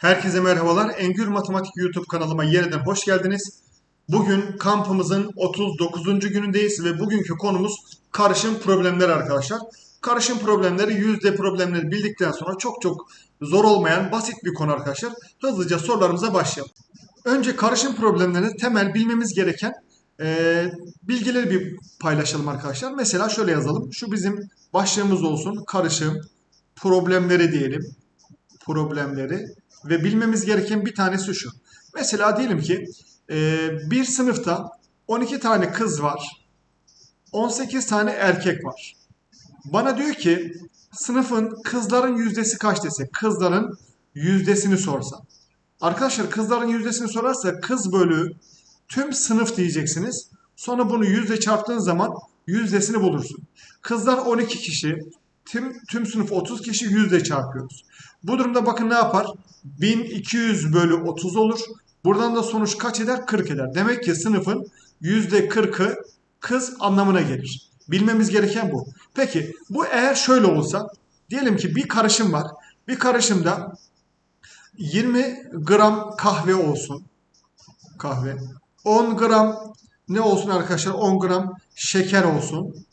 Herkese merhabalar. Engül Matematik YouTube kanalıma yeniden hoş geldiniz. Bugün kampımızın 39. günündeyiz ve bugünkü konumuz karışım problemleri arkadaşlar. Karışım problemleri yüzde problemleri bildikten sonra çok çok zor olmayan basit bir konu arkadaşlar. Hızlıca sorularımıza başlayalım. Önce karışım problemlerini temel bilmemiz gereken eee, bilgileri bir paylaşalım arkadaşlar. Mesela şöyle yazalım. Şu bizim başlığımız olsun. Karışım problemleri diyelim problemleri ve bilmemiz gereken bir tanesi şu. Mesela diyelim ki e, bir sınıfta 12 tane kız var, 18 tane erkek var. Bana diyor ki sınıfın kızların yüzdesi kaç dese, kızların yüzdesini sorsa. Arkadaşlar kızların yüzdesini sorarsa kız bölü tüm sınıf diyeceksiniz. Sonra bunu yüzde çarptığın zaman yüzdesini bulursun. Kızlar 12 kişi, tüm, tüm sınıf 30 kişi yüzde çarpıyoruz. Bu durumda bakın ne yapar? 1200 bölü 30 olur. Buradan da sonuç kaç eder? 40 eder. Demek ki sınıfın %40'ı kız anlamına gelir. Bilmemiz gereken bu. Peki bu eğer şöyle olsa diyelim ki bir karışım var. Bir karışımda 20 gram kahve olsun. Kahve. 10 gram ne olsun arkadaşlar? 10 gram şeker olsun.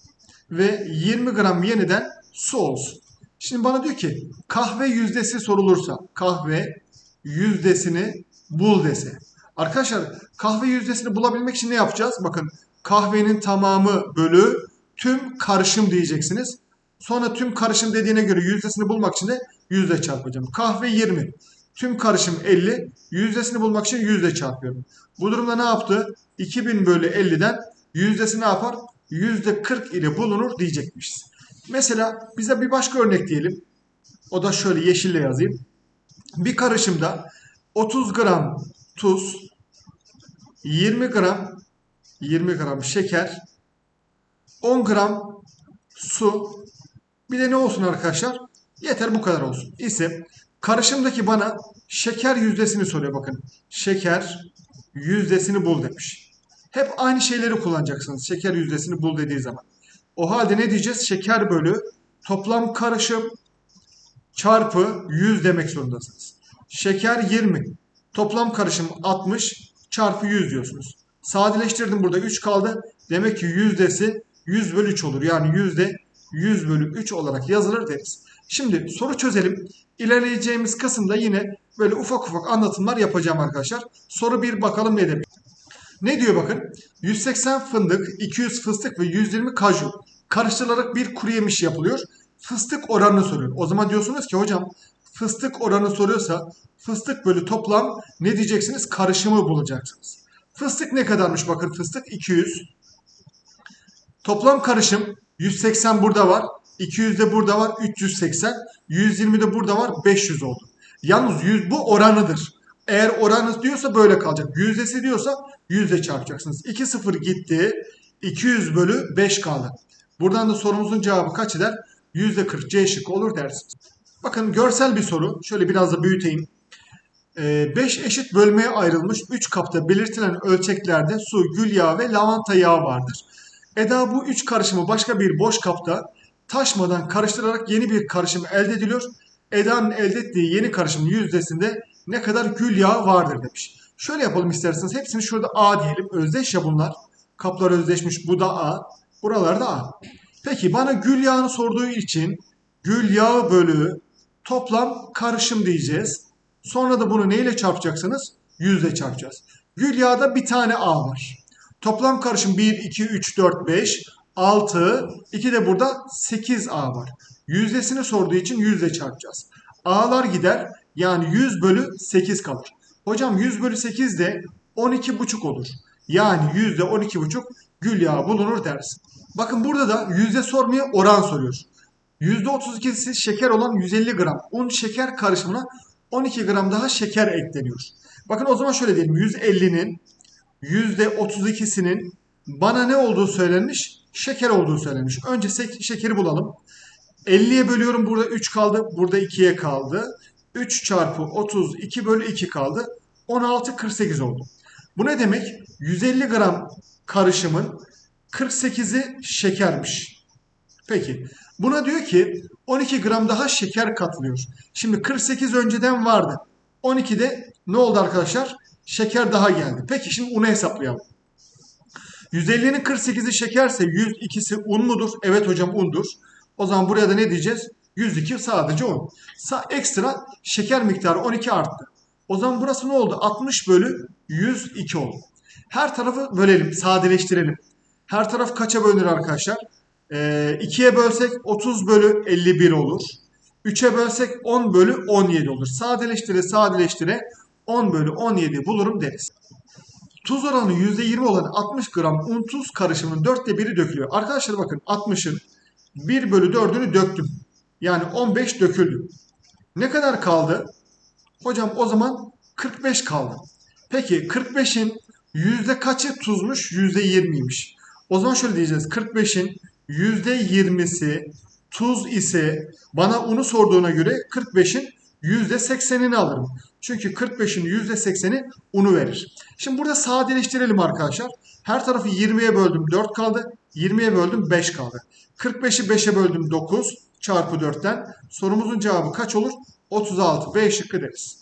Ve 20 gram yeniden su olsun. Şimdi bana diyor ki kahve yüzdesi sorulursa kahve yüzdesini bul dese. Arkadaşlar kahve yüzdesini bulabilmek için ne yapacağız? Bakın kahvenin tamamı bölü tüm karışım diyeceksiniz. Sonra tüm karışım dediğine göre yüzdesini bulmak için de yüzde çarpacağım. Kahve 20. Tüm karışım 50. Yüzdesini bulmak için yüzde çarpıyorum. Bu durumda ne yaptı? 2000 bölü 50'den yüzdesi ne yapar? Yüzde 40 ile bulunur diyecekmişiz. Mesela bize bir başka örnek diyelim. O da şöyle yeşille yazayım. Bir karışımda 30 gram tuz, 20 gram 20 gram şeker, 10 gram su, bir de ne olsun arkadaşlar? Yeter bu kadar olsun. İse karışımdaki bana şeker yüzdesini soruyor bakın. Şeker yüzdesini bul demiş. Hep aynı şeyleri kullanacaksınız. Şeker yüzdesini bul dediği zaman. O halde ne diyeceğiz? Şeker bölü toplam karışım çarpı 100 demek zorundasınız. Şeker 20. Toplam karışım 60 çarpı 100 diyorsunuz. Sadeleştirdim burada 3 kaldı. Demek ki yüzdesi 100 bölü 3 olur. Yani yüzde 100 bölü 3 olarak yazılır deriz. Şimdi soru çözelim. İlerleyeceğimiz kısımda yine böyle ufak ufak anlatımlar yapacağım arkadaşlar. Soru 1 bakalım ne demek. Ne diyor bakın? 180 fındık, 200 fıstık ve 120 kaju karıştırılarak bir kuru yemiş yapılıyor. Fıstık oranını soruyor. O zaman diyorsunuz ki hocam fıstık oranı soruyorsa fıstık bölü toplam ne diyeceksiniz? Karışımı bulacaksınız. Fıstık ne kadarmış bakın fıstık 200. Toplam karışım 180 burada var. 200 de burada var 380. 120 de burada var 500 oldu. Yalnız 100 bu oranıdır. Eğer oranı diyorsa böyle kalacak. Yüzdesi diyorsa yüzde çarpacaksınız. 2 0 gitti. 200 bölü 5 kaldı. Buradan da sorumuzun cevabı kaç eder? %40 C şıkkı olur dersiniz. Bakın görsel bir soru. Şöyle biraz da büyüteyim. 5 eşit bölmeye ayrılmış 3 kapta belirtilen ölçeklerde su, gül yağı ve lavanta yağı vardır. Eda bu 3 karışımı başka bir boş kapta taşmadan karıştırarak yeni bir karışım elde ediliyor. Eda'nın elde ettiği yeni karışımın yüzdesinde ne kadar gül yağı vardır demiş. Şöyle yapalım isterseniz. Hepsini şurada A diyelim. Özdeş ya bunlar. Kaplar özdeşmiş. Bu da A. Buralarda A. Peki bana gül yağını sorduğu için gül yağı bölü toplam karışım diyeceğiz. Sonra da bunu neyle çarpacaksınız? Yüzle çarpacağız. Gül yağda bir tane A var. Toplam karışım 1, 2, 3, 4, 5, 6, 2 de burada 8 A var. Yüzdesini sorduğu için yüzle çarpacağız. A'lar gider yani 100 bölü 8 kalır. Hocam 100 bölü 8 de 12,5 olur. Yani yüzde 12,5 gül yağı bulunur dersin. Bakın burada da yüzde sormaya oran soruyor. Yüzde 32'si şeker olan 150 gram un şeker karışımına 12 gram daha şeker ekleniyor. Bakın o zaman şöyle diyelim 150'nin yüzde 32'sinin bana ne olduğu söylenmiş? Şeker olduğu söylenmiş. Önce şekeri bulalım. 50'ye bölüyorum burada 3 kaldı. Burada 2'ye kaldı. 3 çarpı 32 bölü 2 kaldı. 16 48 oldu. Bu ne demek? 150 gram karışımın 48'i şekermiş. Peki. Buna diyor ki 12 gram daha şeker katılıyor. Şimdi 48 önceden vardı. 12'de ne oldu arkadaşlar? Şeker daha geldi. Peki şimdi unu hesaplayalım. 150'nin 48'i şekerse 102'si un mudur? Evet hocam undur. O zaman buraya da ne diyeceğiz? 102 sadece un. Sa ekstra şeker miktarı 12 arttı. O zaman burası ne oldu? 60 bölü 102 oldu. Her tarafı bölelim, sadeleştirelim. Her taraf kaça bölünür arkadaşlar? Ee, 2'ye bölsek 30 bölü 51 olur. 3'e bölsek 10 bölü 17 olur. Sadeleştire sadeleştire 10 bölü 17 bulurum deriz. Tuz oranı %20 olan 60 gram un tuz karışımının 4'te 1'i dökülüyor. Arkadaşlar bakın 60'ın 1 bölü 4'ünü döktüm. Yani 15 döküldü. Ne kadar kaldı? Hocam o zaman 45 kaldı. Peki 45'in yüzde kaçı tuzmuş? Yüzde 20'ymiş. O zaman şöyle diyeceğiz. 45'in yüzde 20'si tuz ise bana unu sorduğuna göre 45'in yüzde 80'ini alırım. Çünkü 45'in yüzde 80'i unu verir. Şimdi burada sadeleştirelim arkadaşlar. Her tarafı 20'ye böldüm 4 kaldı. 20'ye böldüm 5 kaldı. 45'i 5'e böldüm 9 çarpı 4'ten. Sorumuzun cevabı kaç olur? 36. B şıkkı deriz.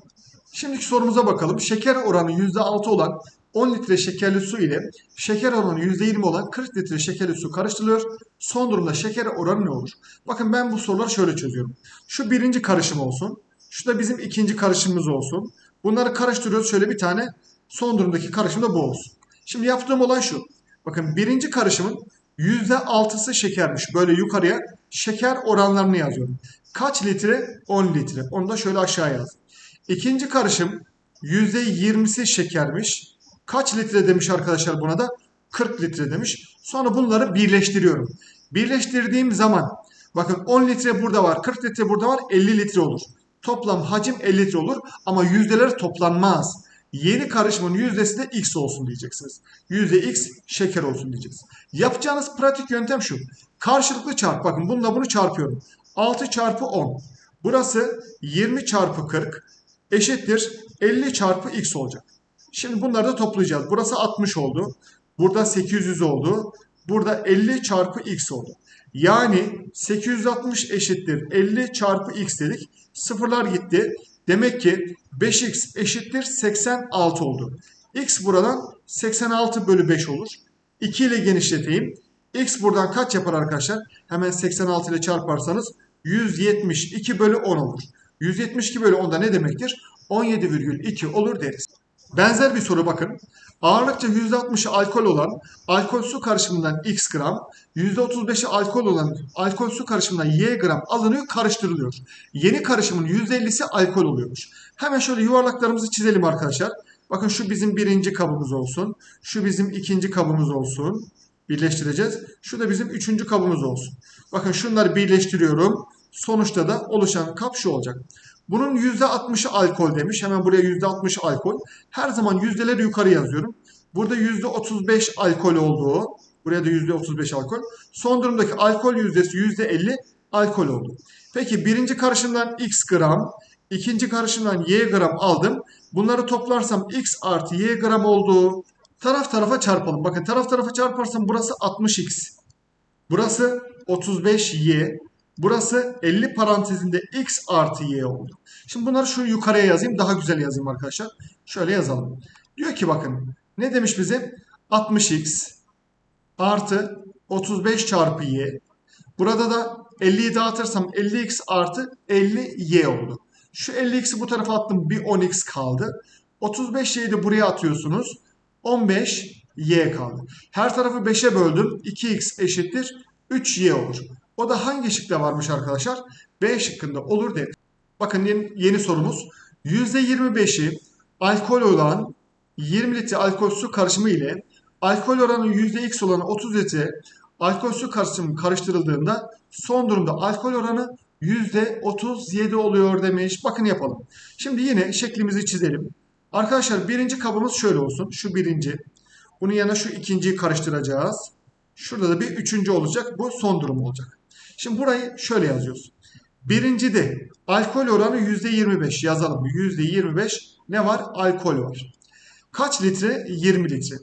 Şimdiki sorumuza bakalım. Şeker oranı %6 olan 10 litre şekerli su ile şeker oranı %20 olan 40 litre şekerli su karıştırılıyor. Son durumda şeker oranı ne olur? Bakın ben bu soruları şöyle çözüyorum. Şu birinci karışım olsun. Şu da bizim ikinci karışımımız olsun. Bunları karıştırıyoruz. Şöyle bir tane son durumdaki karışım da bu olsun. Şimdi yaptığım olay şu. Bakın birinci karışımın %6'sı şekermiş. Böyle yukarıya şeker oranlarını yazıyorum. Kaç litre? 10 litre. Onu da şöyle aşağı yazdım. İkinci karışım %20'si şekermiş. Kaç litre demiş arkadaşlar buna da? 40 litre demiş. Sonra bunları birleştiriyorum. Birleştirdiğim zaman bakın 10 litre burada var, 40 litre burada var, 50 litre olur. Toplam hacim 50 litre olur ama yüzdeler toplanmaz. Yeni karışımın yüzdesi de x olsun diyeceksiniz. Yüzde x şeker olsun diyeceğiz. Yapacağınız pratik yöntem şu. Karşılıklı çarp. Bakın bununla bunu çarpıyorum. 6 çarpı 10. Burası 20 çarpı 40 eşittir 50 çarpı x olacak. Şimdi bunları da toplayacağız. Burası 60 oldu. Burada 800 oldu. Burada 50 çarpı x oldu. Yani 860 eşittir 50 çarpı x dedik. Sıfırlar gitti. Demek ki 5x eşittir 86 oldu. x buradan 86 bölü 5 olur. 2 ile genişleteyim. x buradan kaç yapar arkadaşlar? Hemen 86 ile çarparsanız 172 bölü 10 olur. 172 bölü 10 da ne demektir? 17,2 olur deriz. Benzer bir soru bakın. Ağırlıkça %60'ı alkol olan alkol su karışımından x gram, %35'i alkol olan alkol su karışımından y gram alınıyor, karıştırılıyor. Yeni karışımın %50'si alkol oluyormuş. Hemen şöyle yuvarlaklarımızı çizelim arkadaşlar. Bakın şu bizim birinci kabımız olsun. Şu bizim ikinci kabımız olsun. Birleştireceğiz. Şu da bizim üçüncü kabımız olsun. Bakın şunları birleştiriyorum. Sonuçta da oluşan kap şu olacak. Bunun %60'ı alkol demiş. Hemen buraya %60 alkol. Her zaman yüzdeleri yukarı yazıyorum. Burada %35 alkol olduğu. Buraya da %35 alkol. Son durumdaki alkol yüzdesi %50 alkol oldu. Peki birinci karışımdan x gram, ikinci karışımdan y gram aldım. Bunları toplarsam x artı y gram oldu. Taraf tarafa çarpalım. Bakın taraf tarafa çarparsam burası 60x. Burası 35y. Burası 50 parantezinde x artı y oldu. Şimdi bunları şu yukarıya yazayım. Daha güzel yazayım arkadaşlar. Şöyle yazalım. Diyor ki bakın ne demiş bize? 60x artı 35 çarpı y. Burada da 50'yi dağıtırsam 50x artı 50y oldu. Şu 50x'i bu tarafa attım. Bir 10x kaldı. 35y'yi de buraya atıyorsunuz. 15y kaldı. Her tarafı 5'e böldüm. 2x eşittir 3y olur. O da hangi şıkta varmış arkadaşlar? B şıkkında olur dedi. Bakın yeni, yeni sorumuz. %25'i alkol olan 20 litre alkol su karışımı ile alkol oranı %x olan 30 litre alkol su karışımı karıştırıldığında son durumda alkol oranı %37 oluyor demiş. Bakın yapalım. Şimdi yine şeklimizi çizelim. Arkadaşlar birinci kabımız şöyle olsun. Şu birinci. Bunun yanına şu ikinciyi karıştıracağız. Şurada da bir üçüncü olacak. Bu son durum olacak. Şimdi burayı şöyle yazıyoruz. Birincide alkol oranı %25 yazalım. %25 ne var? Alkol var. Kaç litre? 20 litre.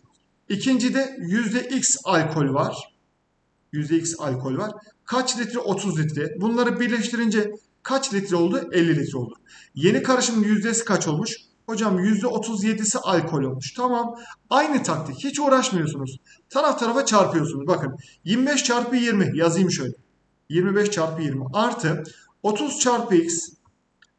İkincide %x alkol var. %x alkol var. Kaç litre? 30 litre. Bunları birleştirince kaç litre oldu? 50 litre oldu. Yeni karışımın yüzdesi kaç olmuş? Hocam %37'si alkol olmuş. Tamam. Aynı taktik. Hiç uğraşmıyorsunuz. Taraf tarafa çarpıyorsunuz. Bakın 25 çarpı 20 yazayım şöyle. 25 çarpı 20 artı 30 çarpı x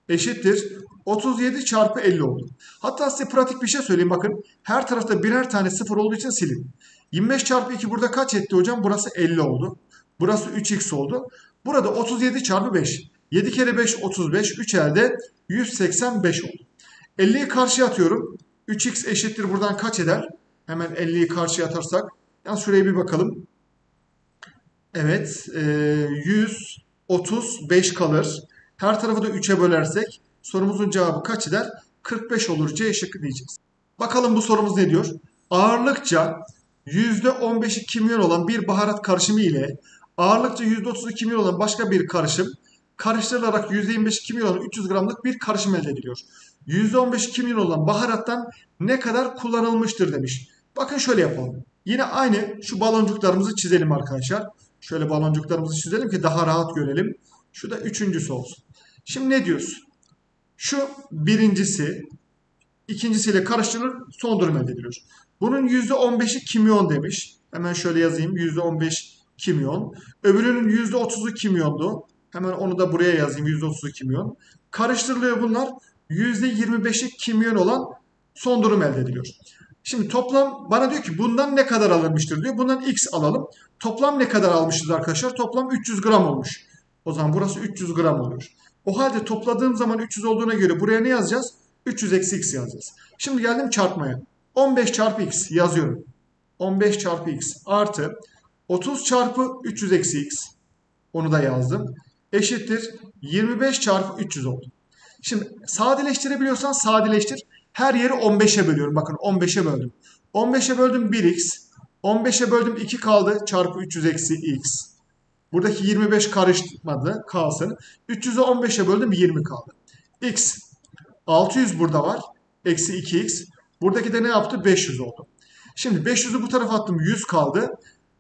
eşittir 37 çarpı 50 oldu. Hatta size pratik bir şey söyleyeyim bakın. Her tarafta birer tane sıfır olduğu için silin. 25 çarpı 2 burada kaç etti hocam? Burası 50 oldu. Burası 3x oldu. Burada 37 çarpı 5. 7 kere 5 35. 3 elde 185 oldu. 50'yi karşıya atıyorum. 3x eşittir buradan kaç eder? Hemen 50'yi karşıya atarsak. Yani şuraya bir bakalım. Evet. E, 135 kalır. Her tarafı da 3'e bölersek sorumuzun cevabı kaç eder? 45 olur. C şıkkı diyeceğiz. Bakalım bu sorumuz ne diyor? Ağırlıkça %15'i kimyon olan bir baharat karışımı ile ağırlıkça %30'u kimyon olan başka bir karışım karıştırılarak %25 kimyon olan 300 gramlık bir karışım elde ediliyor. %15 kimyon olan baharattan ne kadar kullanılmıştır demiş. Bakın şöyle yapalım. Yine aynı şu baloncuklarımızı çizelim arkadaşlar. Şöyle baloncuklarımızı çizelim ki daha rahat görelim. Şu da üçüncüsü olsun. Şimdi ne diyoruz? Şu birincisi, ikincisiyle karıştırılır, son durum elde ediliyor. Bunun %15'i kimyon demiş. Hemen şöyle yazayım. %15 kimyon. Öbürünün %30'u kimyondu. Hemen onu da buraya yazayım. %30'u kimyon. Karıştırılıyor bunlar. %25'i kimyon olan son durum elde ediliyor. Şimdi toplam bana diyor ki bundan ne kadar alınmıştır diyor. Bundan x alalım. Toplam ne kadar almışız arkadaşlar? Toplam 300 gram olmuş. O zaman burası 300 gram oluyor. O halde topladığım zaman 300 olduğuna göre buraya ne yazacağız? 300 eksi x yazacağız. Şimdi geldim çarpmaya. 15 çarpı x yazıyorum. 15 çarpı x artı 30 çarpı 300 eksi x. Onu da yazdım. Eşittir 25 çarpı 300 oldu. Şimdi sadeleştirebiliyorsan sadeleştir. Her yeri 15'e bölüyorum. Bakın 15'e böldüm. 15'e böldüm 1x. 15'e böldüm 2 kaldı. Çarpı 300 eksi x. Buradaki 25 karışmadı. Kalsın. 300'ü 15'e böldüm 20 kaldı. x. 600 burada var. Eksi 2x. Buradaki de ne yaptı? 500 oldu. Şimdi 500'ü bu tarafa attım. 100 kaldı.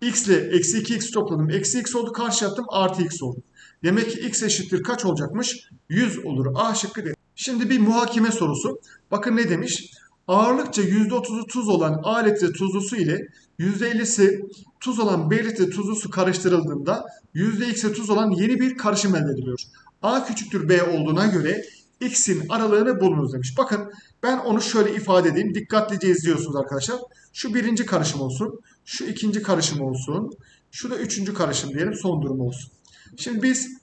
x ile eksi 2x topladım. Eksi x oldu. Karşı attım. Artı x oldu. Demek ki x eşittir kaç olacakmış? 100 olur. A şıkkı değil. Şimdi bir muhakeme sorusu. Bakın ne demiş? Ağırlıkça %30'u tuz olan A litre tuzlu su ile %50'si tuz olan B litre tuzlu su karıştırıldığında %x'e tuz olan yeni bir karışım elde ediliyor. A küçüktür B olduğuna göre x'in aralığını bulunuz demiş. Bakın ben onu şöyle ifade edeyim. Dikkatlice izliyorsunuz arkadaşlar. Şu birinci karışım olsun. Şu ikinci karışım olsun. Şu da üçüncü karışım diyelim. Son durum olsun. Şimdi biz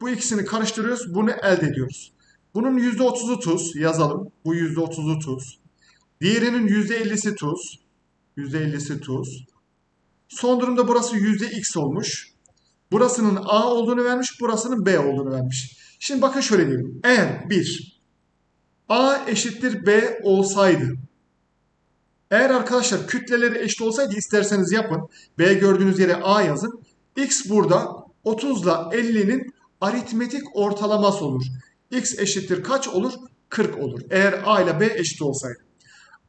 bu ikisini karıştırıyoruz. Bunu elde ediyoruz. Bunun %30'u tuz yazalım. Bu %30'u tuz. Diğerinin %50'si tuz. %50'si tuz. Son durumda burası %x olmuş. Burasının A olduğunu vermiş, burasının B olduğunu vermiş. Şimdi bakın şöyle diyelim. Eğer 1 A eşittir B olsaydı eğer arkadaşlar kütleleri eşit olsaydı isterseniz yapın. B gördüğünüz yere A yazın. X burada 30 ile 50'nin aritmetik ortalaması olur. X eşittir kaç olur? 40 olur. Eğer A ile B eşit olsaydı.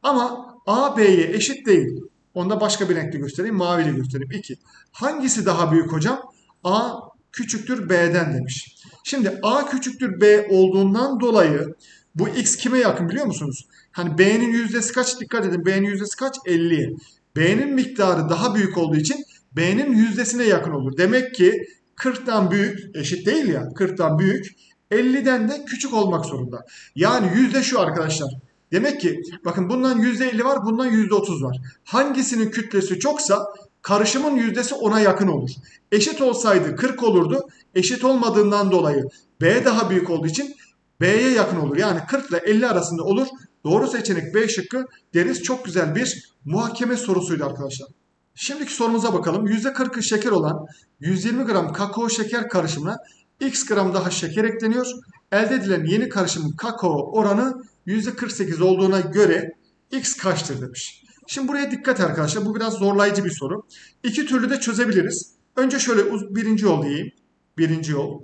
Ama A B'ye eşit değil. Onda başka bir renkle göstereyim. Maviyle göstereyim. 2. Hangisi daha büyük hocam? A küçüktür B'den demiş. Şimdi A küçüktür B olduğundan dolayı bu X kime yakın biliyor musunuz? Hani B'nin yüzdesi kaç? Dikkat edin. B'nin yüzdesi kaç? 50. B'nin miktarı daha büyük olduğu için B'nin yüzdesine yakın olur. Demek ki 40'tan büyük eşit değil ya. 40'tan büyük 50'den de küçük olmak zorunda. Yani yüzde şu arkadaşlar. Demek ki bakın bundan %50 var, bundan %30 var. Hangisinin kütlesi çoksa karışımın yüzdesi ona yakın olur. Eşit olsaydı 40 olurdu. Eşit olmadığından dolayı B daha büyük olduğu için B'ye yakın olur. Yani 40 ile 50 arasında olur. Doğru seçenek B şıkkı deriz. Çok güzel bir muhakeme sorusuydu arkadaşlar. Şimdiki sorumuza bakalım. %40'ı şeker olan 120 gram kakao şeker karışımına x gram daha şeker ekleniyor. Elde edilen yeni karışımın kakao oranı %48 olduğuna göre x kaçtır demiş. Şimdi buraya dikkat arkadaşlar. Bu biraz zorlayıcı bir soru. İki türlü de çözebiliriz. Önce şöyle birinci yol diyeyim. Birinci yol.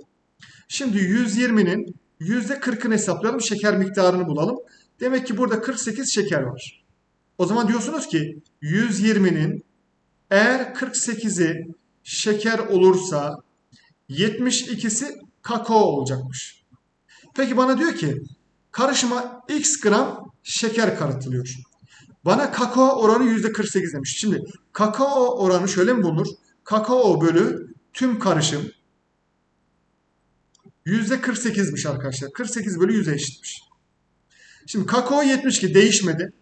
Şimdi 120'nin %40'ını hesaplayalım. Şeker miktarını bulalım. Demek ki burada 48 şeker var. O zaman diyorsunuz ki 120'nin eğer 48'i şeker olursa 72'si kakao olacakmış. Peki bana diyor ki karışıma x gram şeker karıştırılıyor. Bana kakao oranı %48 demiş. Şimdi kakao oranı şöyle mi bulunur? Kakao bölü tüm karışım %48'miş arkadaşlar. 48 bölü 100'e eşitmiş. Şimdi kakao 72 değişmedi.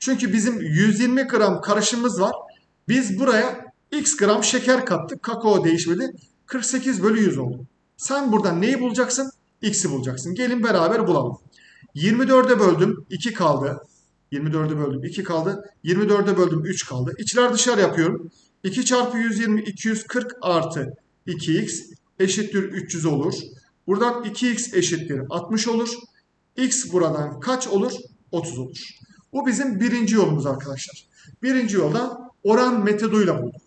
Çünkü bizim 120 gram karışımımız var. Biz buraya x gram şeker kattık. Kakao değişmedi. 48 bölü 100 oldu. Sen buradan neyi bulacaksın? X'i bulacaksın. Gelin beraber bulalım. 24'e böldüm 2 kaldı. 24'e böldüm 2 kaldı. 24'e böldüm 3 kaldı. İçler dışarı yapıyorum. 2 çarpı 120 240 artı 2x eşittir 300 olur. Buradan 2x eşittir 60 olur. x buradan kaç olur? 30 olur. Bu bizim birinci yolumuz arkadaşlar. Birinci yolda oran metoduyla bulduk.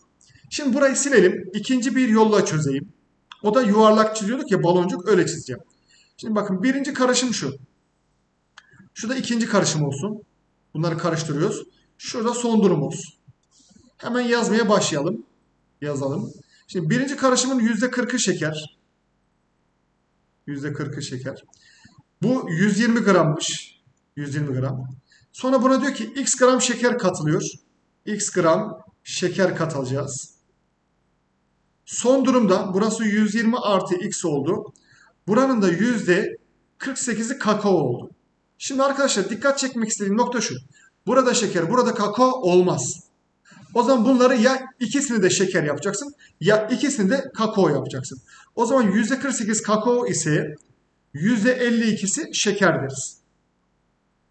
Şimdi burayı silelim. İkinci bir yolla çözeyim. O da yuvarlak çiziyorduk ya baloncuk öyle çizeceğim. Şimdi bakın birinci karışım şu. Şu da ikinci karışım olsun. Bunları karıştırıyoruz. Şurada son durum olsun. Hemen yazmaya başlayalım. Yazalım. Şimdi birinci karışımın %40'ı şeker. %40'ı şeker. Bu 120 grammış. 120 gram. Sonra buna diyor ki x gram şeker katılıyor. x gram şeker katılacağız. Son durumda burası 120 artı x oldu. Buranın da %48'i kakao oldu. Şimdi arkadaşlar dikkat çekmek istediğim nokta şu. Burada şeker, burada kakao olmaz. O zaman bunları ya ikisini de şeker yapacaksın ya ikisini de kakao yapacaksın. O zaman %48 kakao ise %52'si şeker deriz.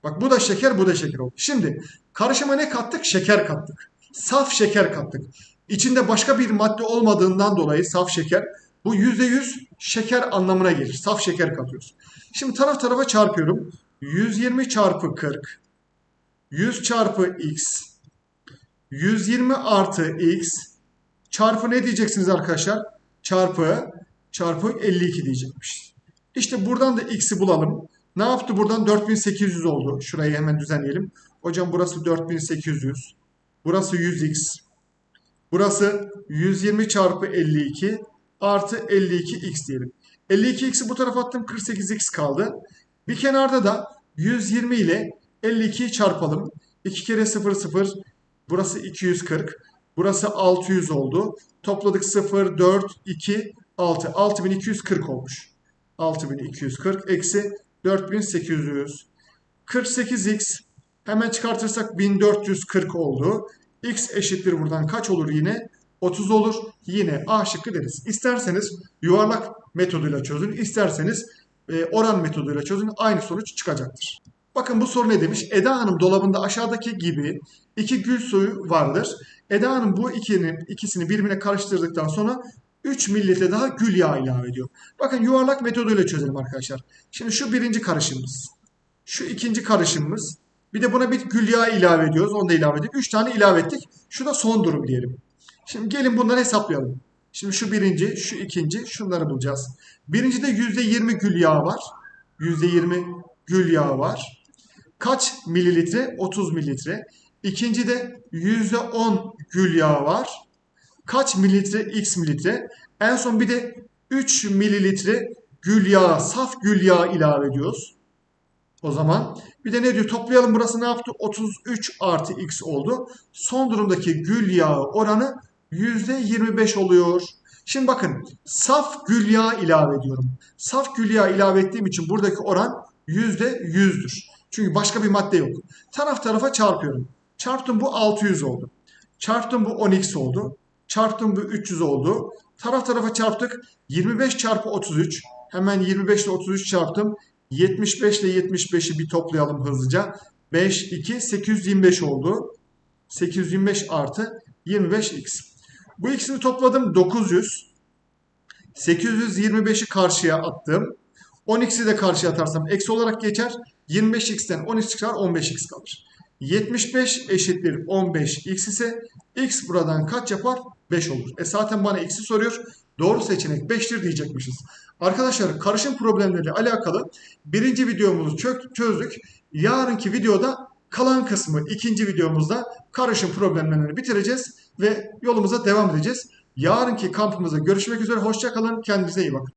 Bak bu da şeker, bu da şeker oldu. Şimdi karışıma ne kattık? Şeker kattık. Saf şeker kattık. İçinde başka bir madde olmadığından dolayı saf şeker bu %100 şeker anlamına gelir. Saf şeker katıyoruz. Şimdi taraf tarafa çarpıyorum. 120 çarpı 40 100 çarpı x 120 artı x çarpı ne diyeceksiniz arkadaşlar? Çarpı çarpı 52 diyecekmiş. İşte buradan da x'i bulalım. Ne yaptı buradan? 4800 oldu. Şurayı hemen düzenleyelim. Hocam burası 4800. Burası 100x. Burası 120 çarpı 52 artı 52x diyelim. 52x'i bu tarafa attım 48x kaldı. Bir kenarda da 120 ile 52'yi çarpalım. 2 kere 0 0 burası 240. Burası 600 oldu. Topladık 0 4 2 6 6240 olmuş. 6240 eksi 4800 48x hemen çıkartırsak 1440 oldu. X eşittir buradan kaç olur yine? 30 olur. Yine A şıkkı deriz. İsterseniz yuvarlak metoduyla çözün. isterseniz e, oran metoduyla çözün. Aynı sonuç çıkacaktır. Bakın bu soru ne demiş? Eda Hanım dolabında aşağıdaki gibi iki gül suyu vardır. Eda Hanım bu ikinin, ikisini birbirine karıştırdıktan sonra 3 mililitre daha gül yağı ilave ediyor. Bakın yuvarlak metoduyla çözelim arkadaşlar. Şimdi şu birinci karışımımız. Şu ikinci karışımımız. Bir de buna bir gül yağı ilave ediyoruz. Onu da ilave edip 3 tane ilave ettik. Şu da son durum diyelim. Şimdi gelin bunları hesaplayalım. Şimdi şu birinci, şu ikinci, şunları bulacağız. Birincide %20 gül yağı var. %20 gül yağı var. Kaç mililitre? 30 mililitre. İkincide %10 gül yağı var. Kaç mililitre? X mililitre. En son bir de 3 mililitre gül yağı, saf gül yağı ilave ediyoruz. O zaman bir de ne diyor? Toplayalım burası ne yaptı? 33 artı x oldu. Son durumdaki gül yağı oranı %25 oluyor. Şimdi bakın saf gül yağı ilave ediyorum. Saf gül yağı ilave ettiğim için buradaki oran %100'dür. Çünkü başka bir madde yok. Taraf tarafa çarpıyorum. Çarptım bu 600 oldu. Çarptım bu 10x oldu. Çarptım bu 300 oldu. Taraf tarafa çarptık. 25 çarpı 33. Hemen 25 ile 33 çarptım. 75 ile 75'i bir toplayalım hızlıca. 5, 2, 825 oldu. 825 artı 25x. Bu ikisini topladım 900. 825'i karşıya attım. 10x'i de karşıya atarsam eksi olarak geçer. 25x'ten 10x çıkar 15x kalır. 75 eşittir 15x ise x buradan kaç yapar? 5 olur. E zaten bana x'i soruyor. Doğru seçenek 5'tir diyecekmişiz. Arkadaşlar karışım problemleriyle alakalı birinci videomuzu çö- çözdük. Yarınki videoda kalan kısmı ikinci videomuzda karışım problemlerini bitireceğiz ve yolumuza devam edeceğiz. Yarınki kampımızda görüşmek üzere. Hoşçakalın. Kendinize iyi bakın.